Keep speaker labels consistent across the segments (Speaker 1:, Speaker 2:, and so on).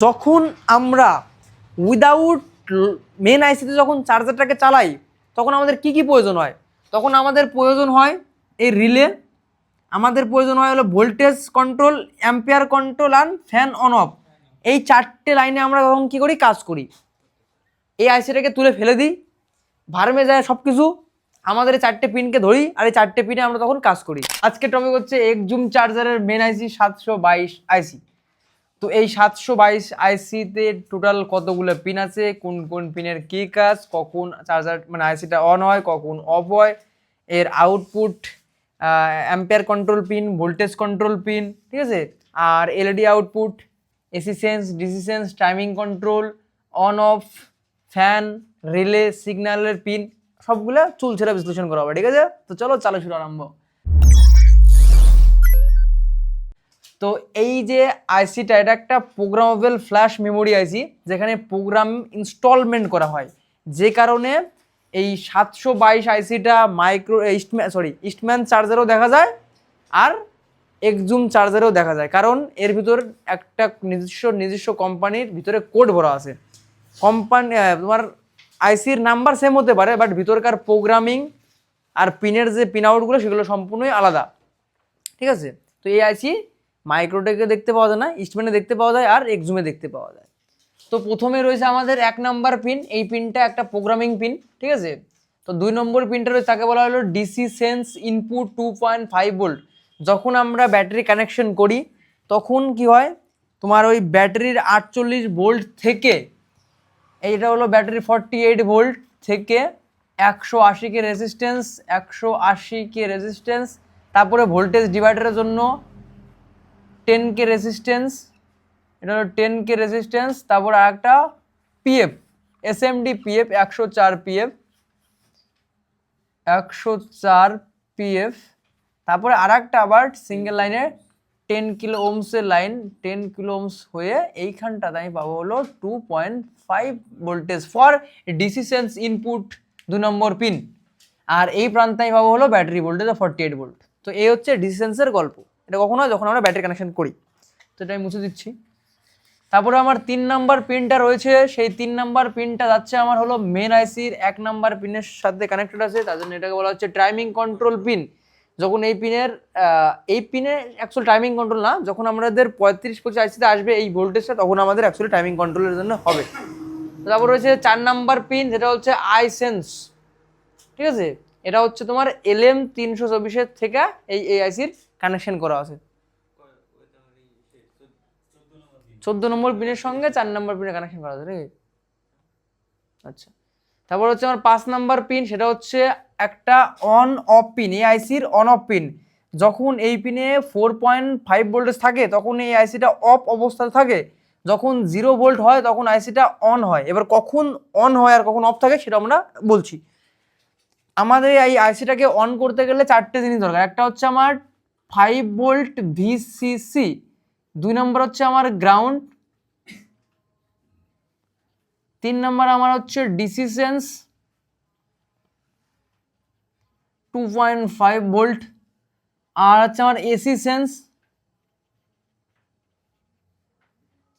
Speaker 1: যখন আমরা without main আইসিতে যখন চার্জারটাকে চালাই, তখন আমাদের কি কি প্রয়োজন হয়? তখন আমাদের প্রয়োজন হয় এই রিলে আমাদের প্রয়োজন হয় হলো voltage control ampere control and fan on off এই চারটে লাইনে আমরা তখন কী করি? কাজ করি। এই আইসিটাকে তুলে ফেলে দিই, ভার্মে যায় সব কিছু আমাদের এই চারটে পিনকে ধরি আর এই চারটে পিনে আমরা তখন কাজ করি। আজকে টপিক হচ্ছে এক জুম চার্জারের মেন আইসি সাতশো বাইশ আইসি তো এই সাতশো বাইশ আইসিতে টোটাল কতগুলো পিন আছে? কোন কোন পিনের কী কাজ? কখন চার্জার মানে আইসিটা অন হয়, কখন অফ হয়? এর output ampere control pin voltage control pin ঠিক আছে? আর LED output AC sense DC sense timing control on off fan relay সিগন্যালের পিন সবগুলো চুলছেরা বিশ্লেষণ করা হবে, ঠিক আছে? তো চলো, চালু শুরু আরম্ভ। তো এই যে আইসিটা এটা একটা প্রোগ্রামেবল ফ্ল্যাশ মেমোরি আইসি যেখানে প্রোগ্রাম ইনস্টলমেন্ট করা হয়। যে কারণে এই সাতশো বাইশ আইসিটা মাইক্রো ইস্টম্যান সরি ইস্টম্যান চার্জারও দেখা যায় আর এক্সজুম চার্জারেও দেখা যায়। কারণ এর ভিতর একটা নিজস্ব নিজস্ব কোম্পানির ভিতরে কোড ভরা আছে। কোম্পানি তোমার আইসির নাম্বার সেম হতে পারে বাট ভিতরকার প্রোগ্রামিং আর পিনের যে পিন আউটগুলো সেগুলো সম্পূর্ণই আলাদা। ঠিক আছে? তো এই আইসি মাইক্রোটেকে দেখতে পাওয়া যায় না ইস্টম্যানে দেখতে পাওয়া যায় আর এক্সুমে দেখতে পাওয়া যায়। তো প্রথমে রয়েছে আমাদের এক নম্বর পিন এই পিনটা একটা প্রোগ্রামিং পিন ঠিক আছে? তো দুই নম্বর পিনটা রয়েছে, তাকে বলা হলো DC sense input two point five volt যখন আমরা ব্যাটারি কানেকশন করি, তখন কি হয়? তোমার ওই ব্যাটারির আটচল্লিশ ভোল্ট থেকে, এইটা হলো ব্যাটারি ফর্টি এইট ভোল্ট থেকে একশো আশি কে রেজিস্ট্যান্স একশো আশি কে রেজিস্ট্যান্স তারপরে ভোল্টেজ ডিভাইডারের জন্য টেন কে রেজিস্ট্যান্স এটা হলো টেন কে রেজিস্ট্যান্স তারপর আরেকটা PF S M D PF একশো চার পিএফ একশো চার পিএফ তারপরে আর একটা আবার সিঙ্গেল লাইনে টেন কিলো ওমসের লাইন টেন কিলো ওমস হয়ে এইখানটাতে আমি পাবো হলো two point five voltage for decisions input দু নম্বর পিন আর এই প্রান্তে আমি পাবো হলো battery voltage forty eight volt তো এই হচ্ছে ডিসিশনসের গল্প। এটা কখন হয় যখন আমরা ব্যাটারি কানেকশন করি। তো এটা আমি মুছে দিচ্ছি। তারপরে আমার তিন নাম্বার পিনটা রয়েছে। সেই তিন নাম্বার পিনটা যাচ্ছে আমার হলো মেন আইসির এক নাম্বার পিনের সাথে কানেক্টেড আছে। তার জন্য এটাকে বলা হচ্ছে টাইমিং কন্ট্রোল পিন যখন এই পিনের এই পিনে অ্যাকচুয়াল টাইমিং কন্ট্রোল না, যখন আমাদের পঁয়ত্রিশ পঁচিশ আইসিতে আসবে এই ভোল্টেজটা তখন আমাদের অ্যাকচুয়ালি টাইমিং কন্ট্রোলের জন্য হবে। তারপর রয়েছে চার নাম্বার পিন যেটা হচ্ছে আই সেন্স ঠিক আছে? এটা হচ্ছে তোমার এল এম তিনশো চব্বিশের থেকে এই এই আইসির কানেকশন করা আছে। চোদ্দ নম্বর পিনের সঙ্গে চার নম্বর পিনের কানেকশন করা রে। আচ্ছা। তারপর হচ্ছে আমার পাঁচ নাম্বার পিন সেটা হচ্ছে একটা অন অফ পিন এই আইসির অন অফ পিন যখন এই পিনে ফোর পয়েন্ট ফাইভ ভোল্টেজ থাকে, তখন এই আইসিটা অফ অবস্থায় থাকে। যখন জিরো ভোল্ট হয়, তখন আইসিটা অন হয়। এবার কখন অন হয় আর কখন অফ থাকে, সেটা আমরা বলছি। আমাদের এই আইসিটাকে অন করতে গেলে চারটে জিনিস দরকার। একটা হচ্ছে আমার ফাইভ ভোল্ট ভিসিসি দুই নম্বর হচ্ছে আমার গ্রাউন্ড তিন নম্বর আমার হচ্ছে DC sense two point five volt আর হচ্ছে আমার এসি সেন্স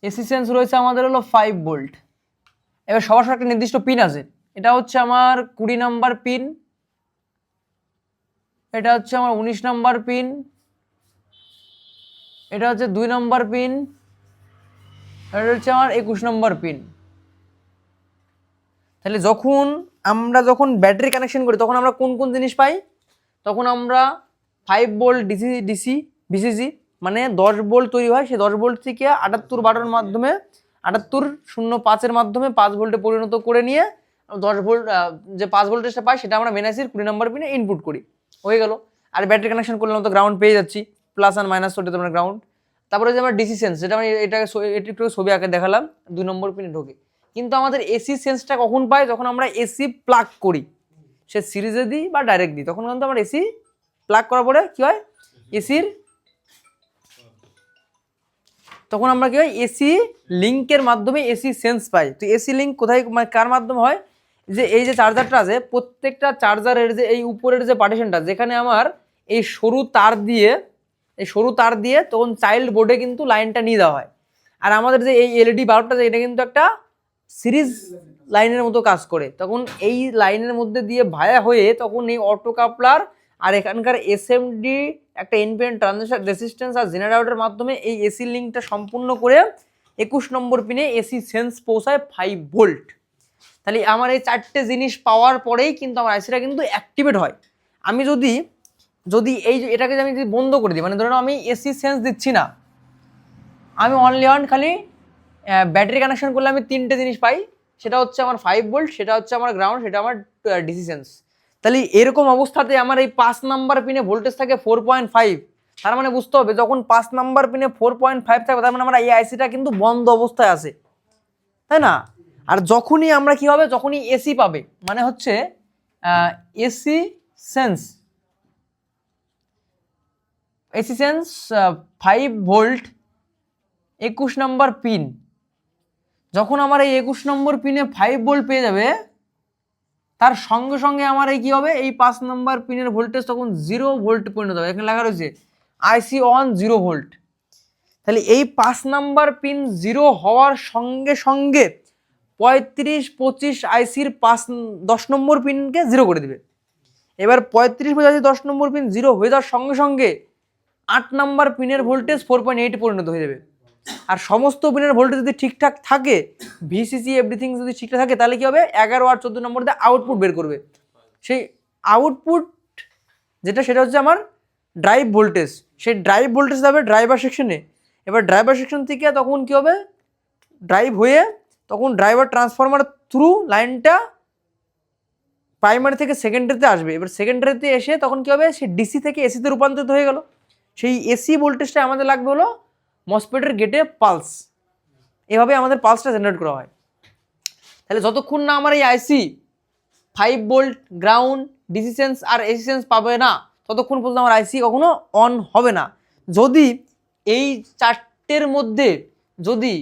Speaker 1: এসি সেন্স রয়েছে আমাদের হলো ফাইভ ভোল্ট এবার সবার সবার একটা নির্দিষ্ট পিন আছে। এটা হচ্ছে আমার কুড়ি নাম্বার পিন এটা হচ্ছে আমার উনিশ নাম্বার পিন এটা হচ্ছে দুই নম্বর পিন। এটা হচ্ছে আমার একুশ নম্বর পিন। তাহলে যখন আমরা যখন ব্যাটারি কানেকশন করি, তখন আমরা কোন কোন জিনিস পাই? তখন আমরা five volt DC DC VCC মানে দশ বোল্ট তৈরি হয়। সেই দশ বোল্ট থেকে আটাত্তর বারোর মাধ্যমে, আটাত্তর শূন্য পাঁচের মাধ্যমে পাঁচ ভোল্টে পরিণত করে নিয়ে দশ ভোল্ট যে পাঁচ ভোল্টেজটা পাই, সেটা আমরা মেনাসির কুড়ি নম্বর পিনে ইনপুট করি। হয়ে গেল। আর ব্যাটারি কানেকশন করলাম তো গ্রাউন্ড পেয়ে যাচ্ছি। প্লাস আর মাইনাস ওটা তোমরা গ্রাউন্ড তারপরে যে আমার ডিসি সেন্স যেটা আমি এটাকে এটি একটু ছবি আঁকে দেখালাম, দুই নম্বর পিনে ঢোকে। কিন্তু আমাদের এসি সেন্সটা কখন পাই যখন আমরা এসি প্লাগ করি। সে সিরিজে দিই বা ডাইরেক্ট দিই। তখন কিন্তু আমার এসি প্লাগ করার পরে কী হয়? এসির তখন আমরা কি হয়? এসি লিঙ্কের মাধ্যমে এসি সেন্স পাই। তো এসি লিঙ্ক কোথায় মানে কার মাধ্যমে হয়? যে এই যে চার্জারটা আছে, প্রত্যেকটা চার্জারের যে এই উপরের যে পার্টিশনটা যেখানে আমার এই সরু তার দিয়ে এই সরু তার দিয়ে তখন চাইল্ড বোর্ডে কিন্তু লাইনটা নিয়ে দেওয়া হয়। আর আমাদের যে এই এলইডি বাল্বটা এটা কিন্তু একটা সিরিজ লাইনের মতো কাজ করে। তখন এই লাইনের মধ্যে দিয়ে ভায়া হয়ে তখন এই অটো কাপলার আর এখানকার এসএমডি একটা ইনপেন্ট ট্রানজিশন রেসিস্ট্যান্স আর জেনারেটরের মাধ্যমে এই এসি লিঙ্কটা সম্পূর্ণ করে একুশ নম্বর পিনে এসি সেন্স পৌঁছায় ফাইভ ভোল্ট তাহলে আমার এই চারটে জিনিস পাওয়ার পরেই কিন্তু আমার আইসিটা কিন্তু অ্যাক্টিভেট হয়। আমি যদি যদি এই এটাকে আমি যদি বন্ধ করে দিই মানে ধরুন আমি এসি সেন্স দিচ্ছি না, আমি অনলি অন খালি ব্যাটারি কানেকশন করলে আমি তিনটে জিনিস পাই, সেটা হচ্ছে আমার ফাইভ ভোল্ট সেটা হচ্ছে আমার গ্রাউন্ড সেটা আমার ডিসি সেন্স তাহলে এরকম অবস্থাতে আমার এই পাঁচ নাম্বার পিনে ভোল্টেজ থাকে ফোর পয়েন্ট ফাইভ তার মানে বুঝতে হবে, যখন পাঁচ নাম্বার পিনে ফোর পয়েন্ট ফাইভ থাকবে তার মানে আমার এই আইসিটা কিন্তু বন্ধ অবস্থায় আছে। তাই না? আর যখনই আমরা কি হবে? যখনই এসি পাবে মানে হচ্ছে AC sense AC sense five volt একুশ নম্বর পিন যখন আমার এই একুশ নম্বর পিনে ফাইভ ভোল্ট পেয়ে যাবে, তার সঙ্গে সঙ্গে আমার এই কী হবে? এই পাঁচ নম্বর পিনের ভোল্টেজ তখন জিরো ভোল্ট পরিণত হবে। এখানে লেখা রয়েছে আইসি অন জিরো ভোল্ট তাহলে এই পাঁচ নাম্বার পিন জিরো হওয়ার সঙ্গে সঙ্গে পঁয়ত্রিশ, পঁচিশ আইসির পাঁচ, দশ নম্বর পিনকে জিরো করে দিবে। এবার পঁয়ত্রিশ, পঁচাশি, দশ নম্বর পিন জিরো হয়ে যাওয়ার সঙ্গে সঙ্গে আট নাম্বার পিনের ভোল্টেজ ফোর পয়েন্ট এইট পরিণত হয়ে যাবে। আর সমস্ত পিনের ভোল্টেজ যদি ঠিকঠাক থাকে ভিসিসি এভরিথিং যদি ঠিকঠাক থাকে, তাহলে কি হবে? এগারো আর চোদ্দ নম্বর দিয়ে আউটপুট বের করবে। সেই আউটপুট যেটা, সেটা হচ্ছে আমার ড্রাইভ ভোল্টেজ সেই ড্রাইভ ভোল্টেজ যাবে ড্রাইভার সেকশনে এবার ড্রাইভার সেকশন থেকে তখন কি হবে? ড্রাইভ হয়ে তখন ড্রাইভার ট্রান্সফরমার থ্রু লাইনটা প্রাইমারি থেকে সেকেন্ডারিতে আসবে। এবার সেকেন্ডারিতে এসে তখন কি হবে? সে ডিসি থেকে এসিতে রূপান্তরিত হয়ে গেল। সেই এসি ভোল্টেজটা আমাদের লাগবে হলো মসপেটের গেটে পালস এভাবে আমাদের পালসটা জেনারেট করা হয়। তাহলে যতক্ষণ না আমার এই IC five volt ground DC sense আর এসি সেন্স পাবে না, ততক্ষণ পর্যন্ত আমার আইসি কখনো অন হবে না। যদি এই চারটের মধ্যে যদি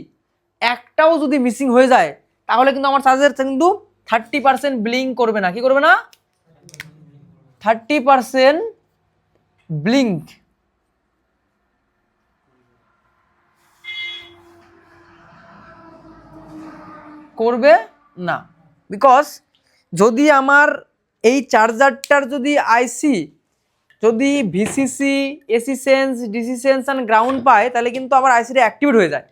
Speaker 1: একটাও যদি মিসিং হয়ে যায়, তাহলে কিন্তু আমার চার্জার কিন্তু থার্টি পার্সেন্ট ব্লিঙ্ক করবে না। কি করবে না? থার্টি পার্সেন্ট ব্লিঙ্ক করবে? না। বিকজ যদি আমার এই চার্জারটার যদি আইসি যদি VCC AC sense DC sense and ground পায়, তাহলে কিন্তু আমার আইসিটা অ্যাক্টিভেট হয়ে যায়।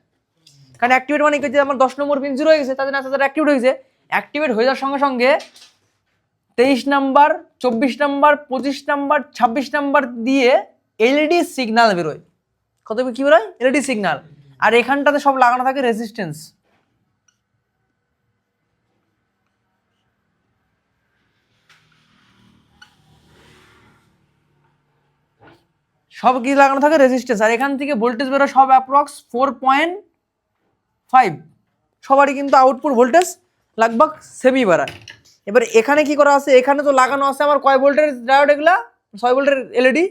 Speaker 1: কারণ অ্যাক্টিভেট মানে কি? আমার দশ নম্বর পিন জিরো হয়ে গেছে, তাদের চার্জার অ্যাক্টিভেট হয়ে গেছে। অ্যাক্টিভেট হয়ে যাওয়ার সঙ্গে সঙ্গে তেইশ নাম্বার, চব্বিশ নাম্বার, পঁচিশ নাম্বার, ছাব্বিশ নাম্বার দিয়ে এলইডি সিগনাল বেরোয়। কত কি বেরোয়? এলইডি সিগনাল আর এখানটাতে সব লাগানো থাকে রেজিস্ট্যান্স সব কি লাগানো থাকে রেজিস্ট্যান্স আর এখান থেকে ভোল্টেজ বেরোয় সব অ্যাপ্রক্স ফোর পয়েন্ট ফাইভ সবারই কিন্তু আউটপুট ভোল্টেজ লাগভগ সেমি বাড়ায় এবার এখানে কি করা আছে? এখানে তো লাগানো আছে আমার কয় ভোল্টের ডায়োড এগুলা? ছয় ভোল্টের এলইডি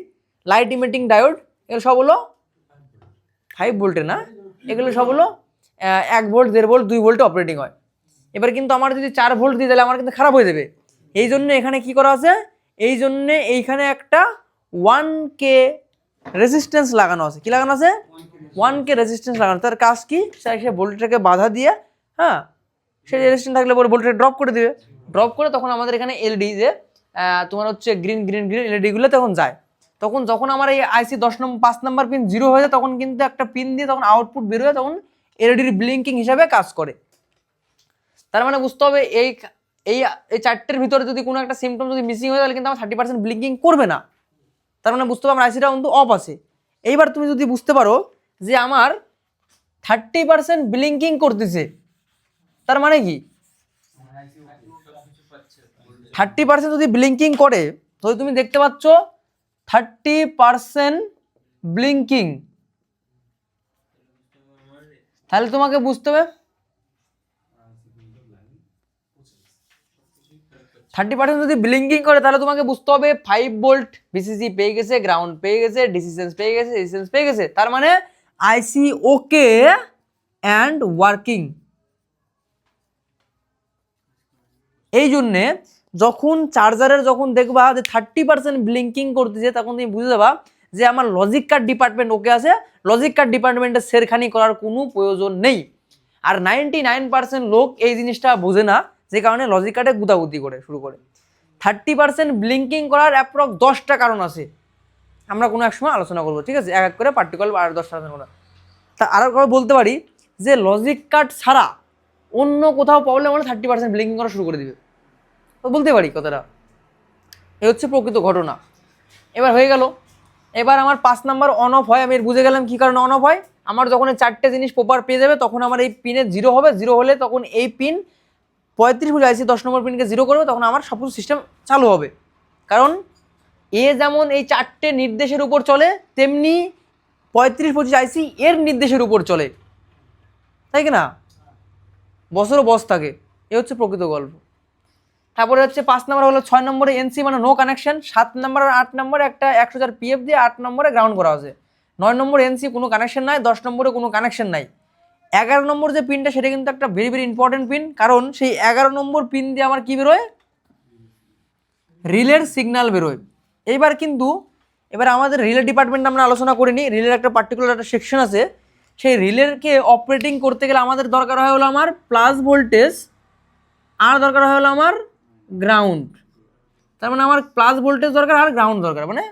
Speaker 1: লাইট ইমিটিং ডায়োড এগুলো সব হলো ফাইভ ভোল্টের না? এগুলো সব হলো এক ভোল্ট দেড় ভোল্ট দুই ভোল্টে অপারেটিং হয়। এবার কিন্তু আমার যদি চার ভোল্ট দিয়ে তাহলে আমার কিন্তু খারাপ হয়ে যাবে। এই জন্য এখানে কি করা আছে? এই জন্যে এইখানে একটা ওয়ান কে রেজিস্ট্যান্স লাগানো আছে। কি লাগানো আছে? ওয়ান কে রেজিস্ট্যান্স লাগানো। তার কাজ কি? সে ভোল্টেজটাকে বাধা দিয়ে হ্যাঁ সে রেজিস্ট্যান্স থাকলে পরে ভোল্টেজ ড্রপ করে দিবে। ড্রপ করে তখন আমাদের এখানে এলডি যে তোমার হচ্ছে গ্রিন গ্রিন গ্রিন এলইডিগুলো তখন যায়। তখন যখন আমার এই আইসি দশ নম্বর পাঁচ নম্বর পিন জিরো হয়ে যায়, তখন কিন্তু একটা পিন দিয়ে তখন আউটপুট বেরোয় তখন এলইডির ব্লিঙ্কিং হিসাবে কাজ করে। তার মানে বুঝতে হবে এই এই চারটের ভিতরে যদি কোনো একটা সিমটম যদি মিসিং হয়ে তাহলে কিন্তু আমার থার্টি পার্সেন্ট ব্লিঙ্কিং করবে না। তার মানে বুঝতে হবে আমার আইসিটা কিন্তু অফ আছে। এইবার তুমি যদি বুঝতে পারো যে আমার থার্টি পার্সেন্ট ব্লিঙ্কিং করতেছে, তার মানে কি? থার্টি পার্সেন্ট যদি ব্লিঙ্কিং করে, তাহলে তুমি দেখতে পাচ্ছ থার্টি পার্সেন্ট ব্লিঙ্কিং তাহলে তোমাকে বুঝতে হবে থার্টি পার্সেন্ট যদি ব্লিঙ্কিং করে, তাহলে তোমাকে বুঝতে হবে ফাইভ ভোল্ট ভিসিসি পেয়ে গেছে গ্রাউন্ড পেয়ে গেছে ডিসিশনস পেয়ে গেছে ডিসিশনস পেয়ে গেছে। তার মানে আইসি ওকে অ্যান্ড ওয়ার্কিং এই জন্যে যখন চার্জারের যখন দেখবা যে থার্টি পার্সেন্ট ব্লিঙ্কিং করতেছে, তখন তুমি বুঝে যাবা যে আমার লজিক কার্ড ডিপার্টমেন্ট ওকে আছে লজিক কার্ড ডিপার্টমেন্টে সেরখানি করার কোনো প্রয়োজন নেই। আর নাইনটি নাইন পার্সেন্ট লোক এই জিনিসটা বোঝে না। যে কারণে লজিক কার্ডে গুদাগুদি করে, শুরু করে। থার্টি পার্সেন্ট ব্লিঙ্কিং করার অ্যাপ্রক্স দশটা কারণ আছে। আমরা কোনো এক সময় আলোচনা করব, ঠিক আছে? এক এক করে পার্টিকুলার আর দশটা করে। তা আর করে বলতে পারি যে লজিক কার্ড ছাড়া অন্য কোথাও প্রবলেম হলে থার্টি পার্সেন্ট ব্লিঙ্কিং করা শুরু করে দিবে। তো বলতে পারি কথাটা। এ হচ্ছে প্রকৃত ঘটনা। এবার হয়ে গেল। এবার আমার পাঁচ নাম্বার অন অফ হয়, আমি বুঝে গেলাম কী কারণে অন অফ হয়। আমার যখন চারটে জিনিস প্রপার পেয়ে যাবে, তখন আমার এই পিনে জিরো হবে। জিরো হলে তখন এই পিন পঁয়ত্রিশ বুঝে আইসি, দশ নম্বর পিনকে জিরো করবে, তখন আমার সব সিস্টেম চালু হবে। কারণ এ যেমন এই চারটে নির্দেশের উপর চলে, তেমনি পঁয়ত্রিশ পঁচিশ আইসি, এর নির্দেশের উপর চলে। তাই কি না? বছরও বস থাকে। এ হচ্ছে প্রকৃত গল্প। তারপরে হচ্ছে পাঁচ নম্বর হলো ছয় নম্বরে এনসি মানে নো কানেকশন সাত নম্বর আর আট নম্বরে একটা একশো চার পিএফ দিয়ে আট নম্বরে গ্রাউন্ড করা আছে। নয় নম্বর এনসি কোনো কানেকশন নাই, দশ নম্বরে কোনো কানেকশন নাই। এগারো নম্বর যে পিনটা সেটা কিন্তু একটা ভেরি ভেরি ইম্পর্টেন্ট পিন কারণ সেই এগারো নম্বর পিন দিয়ে আমার কী বেরোয়? রিলের সিগন্যাল বেরোয়। এইবার কিন্তু, এবার আমাদের রিলে ডিপার্টমেন্ট আমরা আলোচনা করিনি রিলের একটা পার্টিকুলার একটা সেকশন আছে। সেই রিলেরকে অপারেটিং করতে গেলে আমাদের দরকার হয় হলো আমার প্লাস ভোল্টেজ আর দরকার হয় হলো আমার গ্রাউন্ড তার মানে আমার প্লাস ভোল্টেজ দরকার, আর গ্রাউন্ড দরকার মানে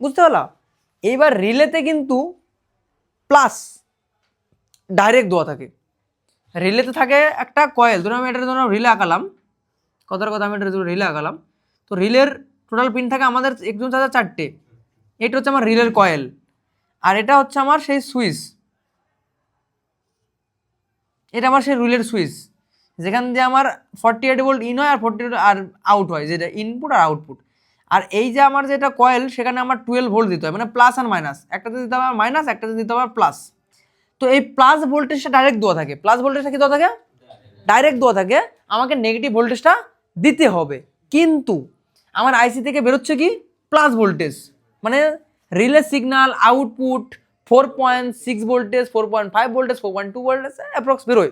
Speaker 1: বুঝতে পারলা? এইবার রিলেতে কিন্তু প্লাস ডাইরেক্ট দোয়া থাকে। রিলেতে থাকে একটা কয়েল ধরুন আমি এটা ধরুন রিলে আঁকালাম। কথার কথা আমি এটা রিলে আঁকালাম। তো রিলের টোটাল পিন থাকে আমাদের একজন চার্জার চারটে। এটা হচ্ছে আমার রিলের কয়েল আর এটা হচ্ছে আমার সেই সুইচ। এটা আমার সেই রিলের সুইচ। যেখান দিয়ে আমার ফর্টি এইট ভোল্ট ইন হয় আর ফর্টি এইট আর আউট হয়, যেটা ইনপুট আর আউটপুট আর এই যে আমার যেটা কয়েল সেখানে আমার টুয়েলভ ভোল্ট দিতে হয় মানে প্লাস আর মাইনাস একটাতে দিতে হবে মাইনাস একটাতে দিতে হবে প্লাস তো এই প্লাস ভোল্টেজটা ডাইরেক্ট দেওয়া থাকে। প্লাস ভোল্টেজটা কি দেওয়া থাকে? ডাইরেক্ট দেওয়া থাকে। আমাকে নেগেটিভ ভোল্টেজটা দিতে হবে। কিন্তু আমার আইসি থেকে বেরোচ্ছে কি? প্লাস ভোল্টেজ মানে relay signal output four point six voltage four point five voltage four point two voltage approx বেরোয়।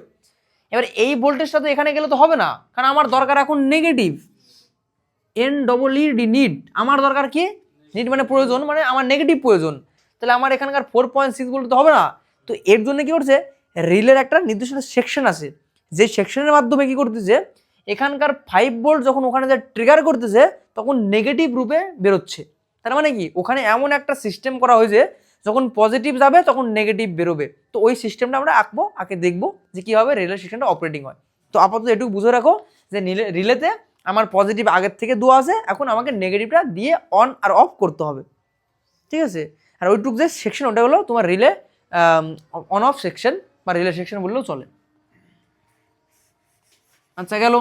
Speaker 1: এবার এই ভোল্টেজটা তো এখানে গেলে তো হবে না। কারণ আমার দরকার এখন negative N double E D need আমার দরকার কি? নিড মানে প্রয়োজন। মানে আমার নেগেটিভ প্রয়োজন। তাহলে আমার এখানকার ফোর পয়েন্ট সিক্স ভোল্ট তো হবে না। তো এর জন্য কি করছে? রিলের একটা নির্দিষ্ট সেকশন আছে। যে সেকশনের মাধ্যমে কি করতেছে? এখানকার ফাইভ বোল্ট যখন ওখানে যে ট্রিগার করতেছে, তখন নেগেটিভ রূপে বেরোচ্ছে। তার মানে কি? ওখানে এমন একটা সিস্টেম করা হয়েছে, যখন পজিটিভ যাবে, তখন নেগেটিভ বেরোবে। তো ওই সিস্টেমটা আমরা আঁকবো, আঁকে দেখব যে কীভাবে রিলে সিস্টেমটা অপারেটিং হয়। তো আপাতত এটুকু বুঝে রাখো যে রিলে, রিলেতে আমার পজিটিভ আগের থেকে দেওয়া আছে, এখন আমাকে নেগেটিভটা দিয়ে অন আর অফ করতে হবে। ঠিক আছে? আর ওইটুক যে সেকশন ওটা হলো তোমার রিলে অন অফ সেকশন বা রিলে সেকশন বললেও চলে। আচ্ছা গেল।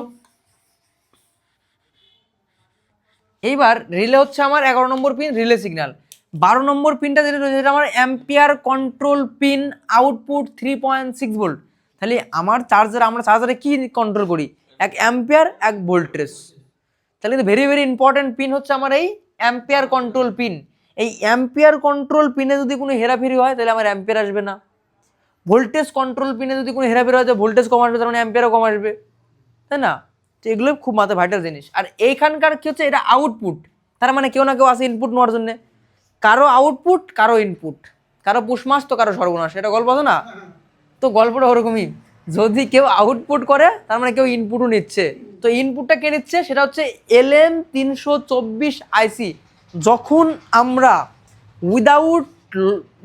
Speaker 1: এইবার রিলে হচ্ছে আমার এগারো নম্বর পিন রিলে সিগন্যাল বারো নম্বর পিনটা যেটা রয়েছে, সেটা আমার ampere control pin output three point six volt তাহলে আমার চার্জার আমরা চার্জারে কি কন্ট্রোল করি? এক অ্যাম্পিয়ার এক ভোল্টেজ তাহলে কিন্তু ভেরি ভেরি ইম্পর্টেন্ট পিন হচ্ছে আমার এই অ্যাম্পিয়ার কন্ট্রোল পিন এই অ্যাম্পিয়ার কন্ট্রোল পিনে যদি কোনো হেরাফেরি হয়, তাহলে আমার অ্যাম্পিয়ার আসবে না। ভোল্টেজ কন্ট্রোল পিনে যদি কোনো হেরাফেরি হয় তো ভোল্টেজ কম আসবে, তার মানে অ্যাম্পিয়ারও কম আসবে। তাই না? তো এগুলো খুব মাথায় ভাইটাল জিনিস। আর এইখানকার কী হচ্ছে, এটা আউটপুট তার মানে কেউ না কেউ আসে ইনপুট নেওয়ার জন্য। কারও আউটপুট কারও ইনপুট কারও পুষমাস তো কারও সর্বনাশ। এটা গল্প আছে না? তো গল্পটা ওরকমই। যদি কেউ আউটপুট করে, তার মানে কেউ ইনপুটও নিচ্ছে। তো ইনপুটটা কে নিচ্ছে? সেটা হচ্ছে এল এম তিনশো চব্বিশ আইসি যখন আমরা উইদাউট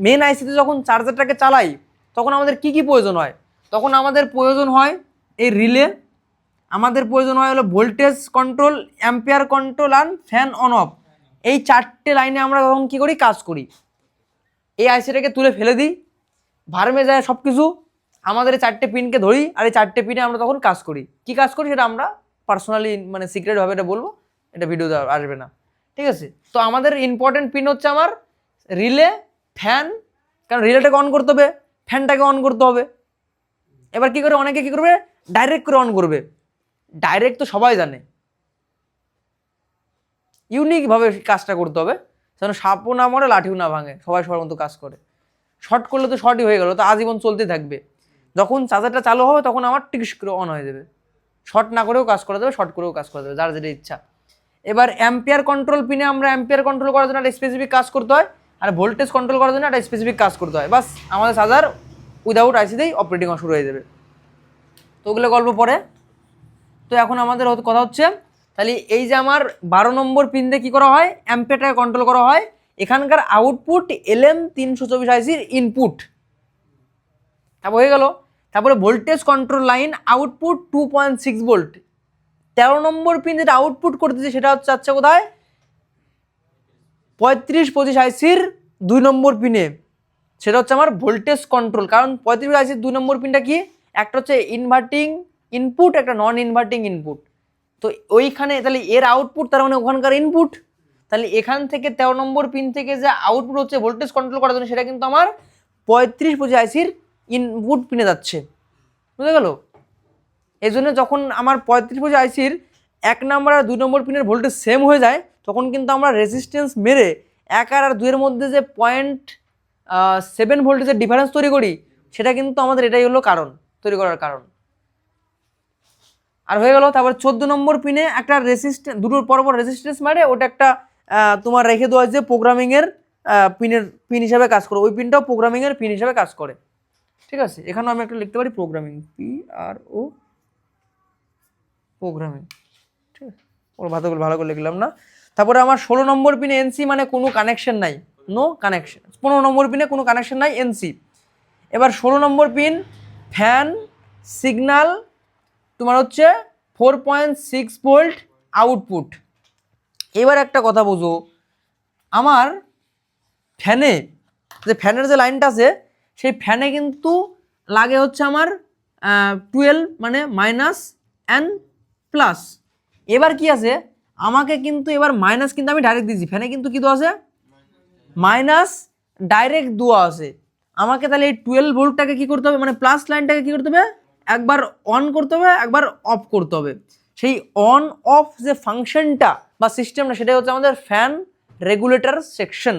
Speaker 1: মেন আইসিতে যখন চার্জারটাকে চালাই, তখন আমাদের কি কি প্রয়োজন হয়? তখন আমাদের প্রয়োজন হয় এই রিলে আমাদের প্রয়োজন হয় হলো voltage control ampere control and fan on off এই চারটে লাইনে আমরা তখন কী করি? কাজ করি। এই আইসিটাকে তুলে ফেলে দিই, ভার্মে যায় সব কিছু আমাদের এই চারটে পিনকে ধরি আর এই চারটে পিনে আমরা তখন কাজ করি। কি কাজ করি? সেটা আমরা পার্সোনালি মানে সিক্রেটভাবে এটা বলব, এটা ভিডিওতে আসবে না। ঠিক আছে? তো আমাদের ইম্পর্টেন্ট পিন হচ্ছে আমার রিলে ফ্যান কারণ রিলেটাকে অন করতে হবে ফ্যানটাকে অন করতে হবে। এবার কি করে? অনেকে কি করবে? ডাইরেক্ট করে অন করবে। ডাইরেক্ট তো সবাই জানে। ইউনিকভাবে কাজটা করতে হবে। যেন সাপও না মরে, লাঠিও না ভাঙে। সবাই সবার মতো কাজ করে। শর্ট করলে তো শর্টই হয়ে গেল, তো আজীবন চলতে থাকবে। যখন চার্জারটা চালু হবে, তখন আমার টিকিস করে অন হয়ে যাবে। শর্ট না করেও কাজ করা যাবে শর্ট করেও কাজ করা যাবে, যার যেটা ইচ্ছা। এবার অ্যাম্পিয়ার কন্ট্রোল পিনে আমরা অ্যাম্পিয়ার কন্ট্রোল করার জন্য একটা স্পেসিফিক কাজ করতে হয়, আর ভোল্টেজ কন্ট্রোল করার জন্য একটা স্পেসিফিক কাজ করতে হয়। বাস, আমাদের সাজার উইদাউট আইসিতেই অপারেটিং শুরু হয়ে যাবে। তো ওগুলো গল্প পরে। তো এখন আমাদের কথা হচ্ছে, তাহলে এই যে আমার বারো নম্বর পিন দিয়ে কী করা হয়? অ্যাম্পেটার কন্ট্রোল করা হয়। এখানকার আউটপুট এলএম তিনশো চব্বিশ আইসির ইনপুট তারপর হয়ে গেল। তারপরে voltage control line output two point six volt তেরো নম্বর পিন যেটা আউটপুট করতেছে সেটা হচ্ছে আচ্ছা কোথায়? পঁয়ত্রিশ পঁচিশ আইসির দুই নম্বর পিনে। সেটা হচ্ছে আমার ভোল্টেজ কন্ট্রোল কারণ পঁয়ত্রিশ আইসির দুই নম্বর পিনটা কি? একটা হচ্ছে ইনভার্টিং ইনপুট একটা নন ইনভার্টিং ইনপুট তো ওইখানে তাহলে এর আউটপুট তার মানে ওখানকার ইনপুট তাহলে এখান থেকে তেরো নম্বর পিন থেকে যে আউটপুট হচ্ছে ভোল্টেজ কন্ট্রোল করার জন্য, সেটা কিন্তু আমার পঁয়ত্রিশ পঁচিশ আইসির ইনপুট পিনে যাচ্ছে। বুঝে গেল? এই জন্য যখন আমার পঁয়ত্রিশ পঁচিশ আইসির এক নম্বর আর দুই নম্বর পিনের ভোল্টেজ সেম হয়ে যায়, তখন কিন্তু আমরা রেজিস্ট্যান্স মেরে এক আর আর দুইয়ের মধ্যে যে পয়েন্ট সেভেন ভোল্টেজের ডিফারেন্স তৈরি করি, সেটা কিন্তু আমাদের এটাই হলো কারণ, তৈরি করার কারণ। আর হয়ে গেল, তারপর চোদ্দ নম্বর পিনে একটা রেসিস্ট্যান্স দুটোর পর পর রেসিস্ট্যান্স মারে, ওটা একটা তোমার রেখে দেওয়া যে প্রোগ্রামিংয়ের পিনের পিন হিসাবে কাজ করে, ওই পিনটাও প্রোগ্রামিংয়ের পিন হিসাবে কাজ করে। ঠিক আছে? এখানেও আমি একটা লিখতে পারি programming P R O programming ঠিক আছে? ওর করে ভালো করে লিখলাম না। তারপরে আমার ষোলো নম্বর পিনে এনসি মানে কোনো কানেকশন নাই। নো কানেকশন পনেরো নম্বর পিনে কোনো কানেকশন নাই এনসি এবার ষোলো নম্বর পিন ফ্যান সিগনাল তোমার হচ্ছে four point six volt output এবার একটা কথা বোঝো, আমার ফ্যানে যে ফ্যানের যে লাইনটা আছে, সেই ফ্যানে কিন্তু লাগে হচ্ছে আমার টুয়েলভ মানে মাইনাস অ্যান্ড প্লাস এবার কি আছে? আমাকে কিন্তু এবার মাইনাস কিন্তু আমি ডাইরেক্ট দিয়েছি। ফ্যানে কিন্তু কি দেওয়া আছে? মাইনাস ডাইরেক্ট দেওয়া আছে। আমাকে তাহলে এই টুয়েলভ ভোল্টটাকে কী করতে হবে? মানে প্লাস লাইনটাকে কী করতে হবে? একবার অন করতে হবে, একবার অফ করতে হবে। সেই অন অফ যে ফাংশনটা বা সিস্টেমটা সেটাই হচ্ছে আমাদের ফ্যান রেগুলেটর সেকশন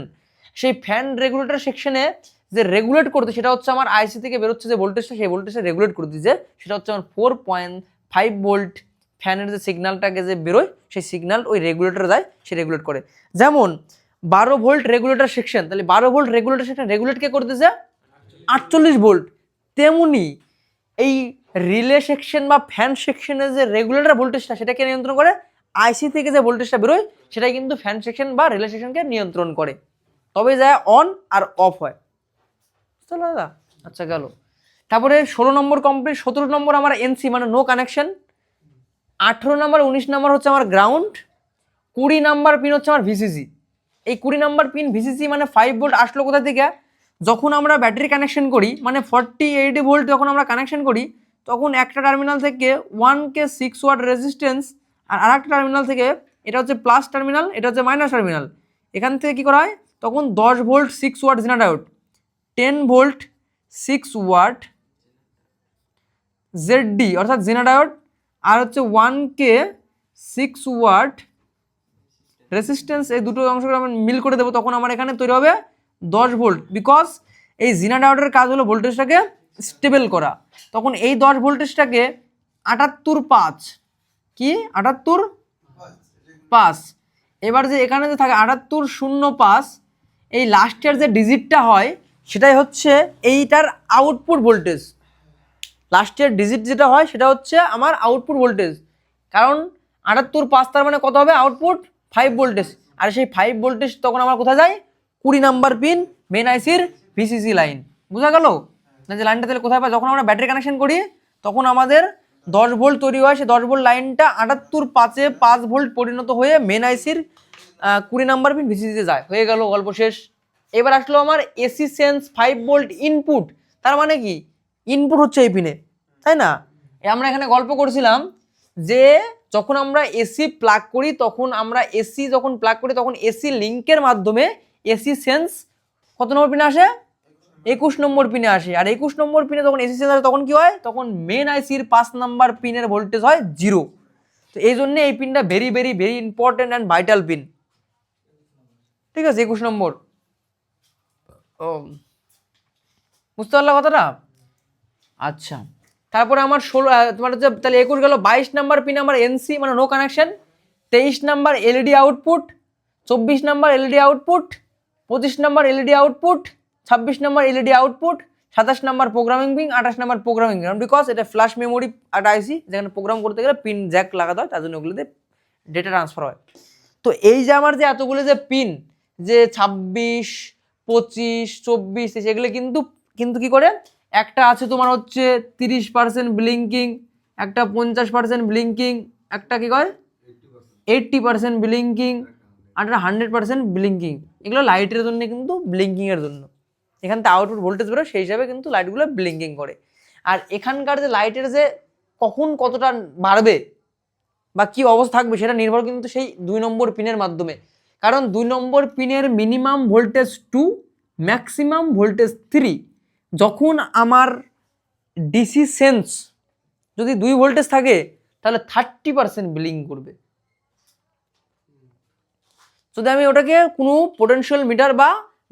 Speaker 1: সেই ফ্যান রেগুলেটর সেকশনে যে রেগুলেট করতে, সেটা হচ্ছে আমার আইসি থেকে বেরোচ্ছে যে ভোল্টেজটা সেই ভোল্টেজটা রেগুলেট করে দিচ্ছে সেটা হচ্ছে আমার ফোর পয়েন্ট ফাইভ ভোল্ট ফ্যানের যে সিগনালটাকে যে বেরোয়, সেই সিগনাল ওই রেগুলেটর যায়, সে রেগুলেট করে। যেমন, বারো ভোল্ট রেগুলেটর সেকশন তাহলে বারো ভোল্ট রেগুলেটর সেকশন রেগুলেট কে করতেছে? আটচল্লিশ ভোল্ট তেমনি এই রিলে সেকশন বা ফ্যান সেকশনের যে রেগুলেটর ভোল্টেজটা সেটাকে নিয়ন্ত্রণ করে? আইসি থেকে যে ভোল্টেজটা বেরোয় সেটাই কিন্তু ফ্যান সেকশন বা রিলে সেকশনকে নিয়ন্ত্রণ করে। তবে যায় অন আর অফ হয়। দাদা? আচ্ছা গেল। তারপরে ষোলো নম্বর কমপ্লিট সতেরো নম্বর আমার এনসি মানে নো কানেকশন আঠেরো নাম্বার, উনিশ নাম্বার হচ্ছে আমার গ্রাউন্ড কুড়ি নাম্বার পিন হচ্ছে আমার ভিসিসি এই কুড়ি নাম্বার পিন ভিসিসি মানে ফাইভ ভোল্ট আসলো কোথা থেকে? যখন আমরা ব্যাটারি কানেকশন করি মানে ফর্টি এইট ভোল্ট যখন আমরা কানেকশন করি, তখন একটা টার্মিনাল থেকে one K six watt resistance আর আরেকটা টার্মিনাল থেকে, এটা হচ্ছে প্লাস টার্মিনাল এটা হচ্ছে মাইনাস টার্মিনাল এখান থেকে কী করা হয়? তখন দশ volt six watt zener diode ten volt six watt Z D অর্থাৎ জিনাডায়োড আর হচ্ছে one K six watt resistance এই দুটো অংশকে আমি মিল করে দেবো, তখন আমার এখানে তৈরি হবে দশ ভোল্ট বিকজ এই জিনা ডায়োডের কাজ হলো ভোল্টেজটাকে স্টেবল করা। তখন এই দশ ভোল্টেজটাকে আটাত্তর পাঁচ, কি? আটাত্তর পাঁচ। এবার যে এখানে যে থাকে আটাত্তর শূন্য পাঁচ, এই লাস্টের যে ডিজিটটা হয়, সেটাই হচ্ছে এইটার আউটপুট ভোল্টেজ লাস্টের ডিজিট যেটা হয় সেটা হচ্ছে আমার আউটপুট ভোল্টেজ কারণ আটাত্তর পাঁচ তার মানে কত হবে? আউটপুট ফাইভ ভোল্টেজ আর সেই ফাইভ ভোল্টেজ তখন আমার কোথায় যায়? কুড়ি নাম্বার পিন মেন আইসির ভিসিসি লাইন বোঝা গেল? না, যে লাইনটা তাহলে কোথায় পাই যখন আমরা ব্যাটারি কানেকশন করি, তখন আমাদের দশ ভোল্ট তৈরি হয়। সেই দশ ভোল্ট লাইনটা আটাত্তর পাঁচে পাঁচ ভোল্ট পরিণত হয়ে মেন আইসির কুড়ি নাম্বার পিন ভিসিসিতে যায়। হয়ে গেল গল্প শেষ। এবার আসলো আমার AC sense five volt input তার মানে কি? ইনপুট হচ্ছে এই পিনে তাই না? আমরা এখানে গল্প করছিলাম যে যখন আমরা এসি প্লাগ করি, তখন আমরা এসি যখন প্লাগ করি, তখন এসি লিঙ্কের মাধ্যমে এসি সেন্স কত নম্বর পিনে আসে? একুশ নম্বর পিনে আসে। আর একুশ নম্বর পিনে যখন এসি সেন্স আসে, তখন কি হয়? তখন মেন আইসির পাঁচ নাম্বার পিনের ভোল্টেজ হয় জিরো তো এই জন্য এই পিনটা very very very important and vital pin ঠিক আছে, একুশ নম্বর। ও, বুঝতে পারলা কথাটা? আচ্ছা। তারপরে আমার ষোলো তোমার হচ্ছে তাহলে একুশ গেল, বাইশ নাম্বার পিন আমার এনসি মানে নো কানেকশন তেইশ নাম্বার এলইডি আউটপুট চব্বিশ নাম্বার এলইডি আউটপুট পঁচিশ নাম্বার এলইডি আউটপুট ছাব্বিশ নাম্বার এলইডি আউটপুট সাতাশ নাম্বার প্রোগ্রামিং পিন আঠাশ নাম্বার প্রোগ্রামিং কারণ বিকজ এটা ফ্ল্যাশ মেমোরি একটা আইসি যেখানে প্রোগ্রাম করতে গেলে পিন জ্যাক লাগাতে হয়, তার জন্য ওগুলোতে ডেটা ট্রান্সফার হয়। তো এই যে আমার যে এতগুলো যে পিন যে ছাব্বিশ, পঁচিশ, চব্বিশ সেগুলো কিন্তু কিন্তু কি করে? একটা আছে তোমার হচ্ছে তিরিশ পার্সেন্ট ব্লিঙ্কিং একটা পঞ্চাশ পার্সেন্ট ব্লিঙ্কিং একটা কি কয়? এইট্টি পার্সেন্ট ব্লিঙ্কিং আর একটা হান্ড্রেড পার্সেন্ট ব্লিঙ্কিং এগুলো লাইটের জন্য কিন্তু ব্লিঙ্কিংয়ের জন্য। এখান থেকে আউটপুট ভোল্টেজ বেরো সেই হিসাবে কিন্তু লাইটগুলো ব্লিঙ্কিং করে। আর এখানকার যে লাইটের যে কখন কতটা বাড়বে বা কী অবস্থা থাকবে সেটা নির্ভর কিন্তু সেই দুই নম্বর পিনের মাধ্যমে। কারণ দুই নম্বর পিনের minimum voltage to maximum voltage three যখন আমার ডিসি সেন্স যদি দুই ভোল্টেজ থাকে, তাহলে থার্টি পার্সেন্ট বিলিং করবে। যদি আমি ওটাকে কোনো পোটেনশিয়াল মিটার বা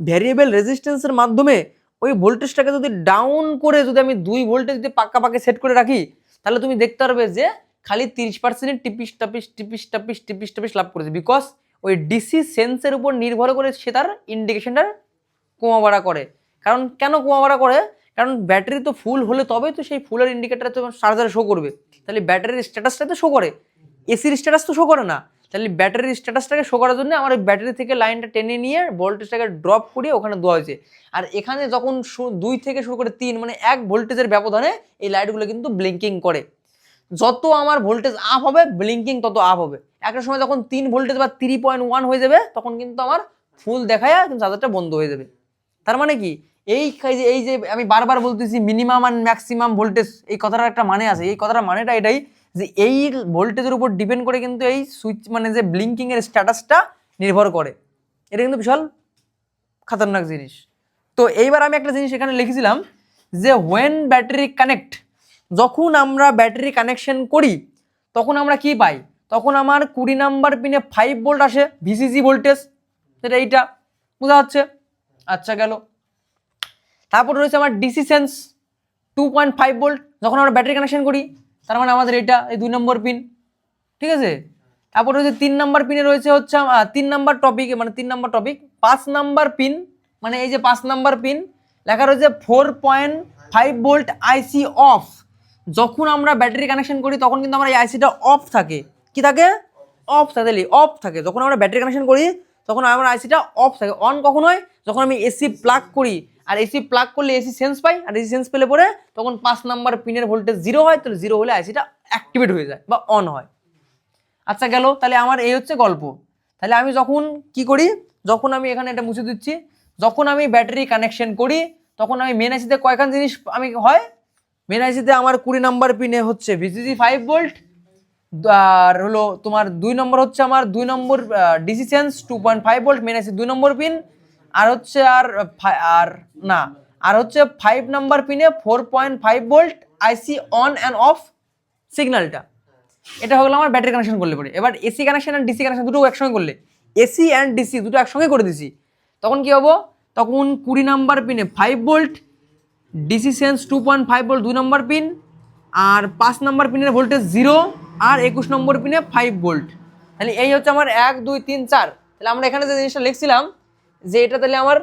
Speaker 1: ভ্যারিয়েবল রেজিস্ট্যান্সের মাধ্যমে ওই ভোল্টেজটাকে যদি ডাউন করে যদি আমি দুই ভোল্টেজ যদি পাক্কা পাকে সেট করে রাখি, তাহলে তুমি দেখতে পারবে যে খালি তিরিশ পার্সেন্ট টিপিস টাপিস টিপিস টাপিস টিপিস টাপিস লাভ করেছে। বিকজ ওই ডিসি সেন্সের উপর নির্ভর করে সে তার ইন্ডিকেশনটার কমা বাড়া করে। কারণ কেন কমা করে? কারণ ব্যাটারি তো ফুল হলে তবেই তো সেই ফুলের ইন্ডিকেটার তো চার্জারে শো করবে। তাহলে ব্যাটারির স্ট্যাটাসটা তো শো করে। এসির স্ট্যাটাস তো শো করে না। তাহলে ব্যাটারির স্ট্যাটাসটাকে শো করার জন্য আমার ব্যাটারি থেকে লাইনটা টেনে নিয়ে ভোল্টেজটাকে ড্রপ করিয়ে ওখানে দেওয়া হয়েছে। আর এখানে যখন দুই থেকে শুরু করে তিন মানে এক ভোল্টেজের ব্যবধানে এই লাইটগুলো কিন্তু ব্লিঙ্কিং করে। যত আমার ভোল্টেজ আপ হবে ব্লিঙ্কিং তত আপ হবে। একটা সময় যখন তিন ভোল্টেজ বা থ্রি পয়েন্ট ওয়ান হয়ে যাবে, তখন কিন্তু আমার ফুল দেখায় কিন্তু চার্জারটা বন্ধ হয়ে যাবে। তার মানে কি? এই এই যে এই যে আমি বারবার বলতেছি মিনিমাম অ্যান্ড ম্যাক্সিমাম ভোল্টেজ এই কথাটার একটা মানে আছে। এই কথাটার মানেটা এটাই যে এই ভোল্টেজের উপর ডিপেন্ড করে কিন্তু এই সুইচ মানে যে ব্লিঙ্কিং এর স্ট্যাটাসটা নির্ভর করে। এটা কিন্তু বিশাল খাতারনাক জিনিস। তো এইবার আমি একটা জিনিস এখানে লিখেছিলাম যে হোয়েন ব্যাটারি কানেক্ট যখন আমরা ব্যাটারি কানেকশন করি, তখন আমরা কি পাই? তখন আমার কুড়ি নাম্বার পিনে ফাইভ ভোল্ট আসে ভিসিসি ভোল্টেজ সেটা এইটা, বোঝা যাচ্ছে? আচ্ছা গেল। তারপর রয়েছে আমার DC sense two point five volt যখন আমরা ব্যাটারি কানেকশন করি, তার মানে আমাদের এটা, এই দুই নম্বর পিন ঠিক আছে? তারপর রয়েছে তিন নাম্বার পিনে রয়েছে হচ্ছে তিন নাম্বার টপিক মানে তিন নাম্বার টপিক পাঁচ নাম্বার পিন মানে এই যে পাঁচ নাম্বার পিন লেখা রয়েছে four point five volt IC off যখন আমরা ব্যাটারি কানেকশন করি, তখন কিন্তু আমার এই আইসিটা অফ থাকে। কি থাকে? অফ থাকে অফ থাকে। যখন আমরা ব্যাটারি কানেকশন করি, তখন আমার আইসিটা অফ থাকে। অন কখন হয়? যখন আমি এসি প্লাগ করি আর এসি প্লাগ করলে এসি সেন্স পাই, আর এসি সেন্স পেলে পরে তখন পাঁচ নাম্বার পিনের ভোল্টেজ জিরো হয়, তাহলে জিরো হলে আইসিটা অ্যাক্টিভেট হয়ে যায় বা অন হয়। আচ্ছা গেল। তাহলে আমার এই হচ্ছে গল্প। তাহলে আমি যখন কি করি? যখন আমি এখানে এটা মুছে দিচ্ছি, যখন আমি ব্যাটারি কানেকশন করি, তখন আমি মেন আইসিতে কয়খান জিনিস আমি হয়? মেন আইসিতে আমার কুড়ি নাম্বার পিনে হচ্ছে ভিসিসি ফাইভ ভোল্ট আর হলো তোমার দুই নম্বর হচ্ছে আমার দুই নম্বর DC sense two point five volt main IC দুই নম্বর পিন আর হচ্ছে আর আর না, আর হচ্ছে ফাইভ নাম্বার পিনে four point five volt IC on and off সিগন্যালটা এটা হলো আমার ব্যাটারি কানেকশন করলে পরে। এবার AC connection and DC connection দুটো একসঙ্গে করলে। এসি অ্যান্ড ডিসি দুটো একসঙ্গে করে দিছি। তখন কি হব? তখন কুড়ি নাম্বার পিনে five volt DC sense two point five volt দুই নম্বর পিন আর পাঁচ নম্বর পিনের ভোল্টেজ জিরো আর একুশ নম্বর পিনে ফাইভ ভোল্ট তাহলে এই হচ্ছে আমার এক, দুই, তিন, চার। তাহলে আমরা এখানে যে জিনিসটা লিখছিলাম যে এটা তাহলে আমার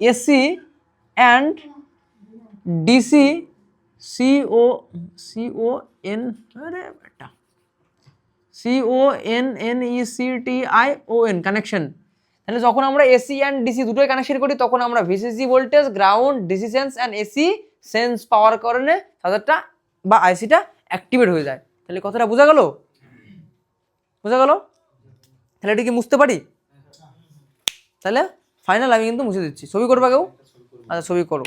Speaker 1: AC and DC C O C O N C O N N E C T I O N connection তাহলে যখন আমরা এসি অ্যান্ড ডিসি দুটোই কানেকশন করি, তখন আমরা VCC voltage ground DC sense and AC sense power কারণে চার্জারটা বা আইসিটা অ্যাক্টিভেট হয়ে যায়। তাহলে কথাটা বোঝা গেল? বোঝা গেল? তাহলে এটা কি বুঝতে পারি? তাহলে ফাইনাল আমি কিন্তু মুছে দিচ্ছি। ছবি করবা কেউ? আচ্ছা ছবি করো।